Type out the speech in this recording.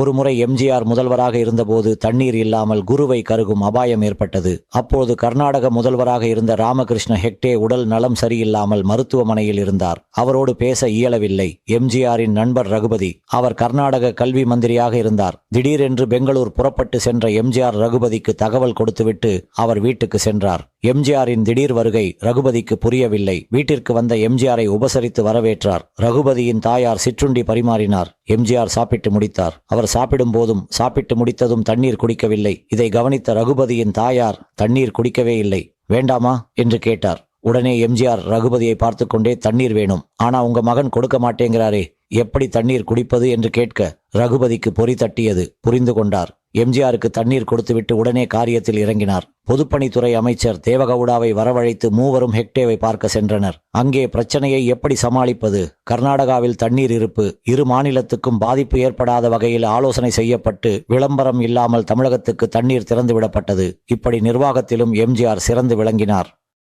ஒருமுறை எம்ஜிஆர் முதல்வராக இருந்தபோது தண்ணீர் இல்லாமல் குருவை கருகும் அபாயம் ஏற்பட்டது. அப்போது கர்நாடக முதல்வராக இருந்த ராமகிருஷ்ண ஹெக்டே உடல் நலம் சரியில்லாமல் மருத்துவமனையில் இருந்தார். அவரோடு பேச இயலவில்லை. எம்ஜிஆரின் நண்பர் ரகுபதி அவர் கர்நாடக கல்வி மந்திரியாக இருந்தார். திடீரென்று பெங்களூர் புறப்பட்டு சென்ற எம்ஜிஆர் ரகுபதிக்கு தகவல் கொடுத்துவிட்டு அவர் வீட்டுக்கு சென்றார். எம்ஜிஆரின் திடீர் வருகை ரகுபதிக்கு புரியவில்லை. வீட்டிற்கு வந்த எம்ஜிஆரை உபசரித்து வரவேற்றார். ரகுபதியின் தாயார் சிற்றுண்டி பரிமாறினார். எம்ஜிஆர் சாப்பிட்டு முடித்தார். அவர் சாப்பிடும் போதும் சாப்பிட்டு முடித்ததும் தண்ணீர் குடிக்கவில்லை. இதை கவனித்த ரகுபதியின் தாயார் தண்ணீர் குடிக்கவே இல்லை. வேண்டாமா? என்று கேட்டார். உடனே எம்ஜிஆர் ரகுபதியை பார்த்து கொண்டே தண்ணீர் வேணும். ஆனா உங்க மகன் கொடுக்க மாட்டேங்கிறாரே. எப்படி தண்ணீர் குடிப்பது? என்று கேட்க ரகுபதிக்கு பொறி தட்டியது புரிந்து கொண்டார். எம்ஜிஆருக்கு தண்ணீர் கொடுத்துவிட்டு உடனே காரியத்தில் இறங்கினார். பொதுப்பணித்துறை அமைச்சர் தேவகவுடாவை வரவழைத்து மூவரும் ஹெக்டேவை பார்க்க சென்றனர். அங்கே பிரச்சனையை எப்படி சமாளிப்பது? கர்நாடகாவில் தண்ணீர் இருப்பு இரு மாநிலத்துக்கும் பாதிப்பு ஏற்படாத வகையில் ஆலோசனை செய்யப்பட்டு விளம்பரம் இல்லாமல் தமிழகத்துக்கு தண்ணீர் திறந்துவிடப்பட்டது. இப்படி நிர்வாகத்திலும் எம்ஜிஆர் சிறந்து விளங்கினார்.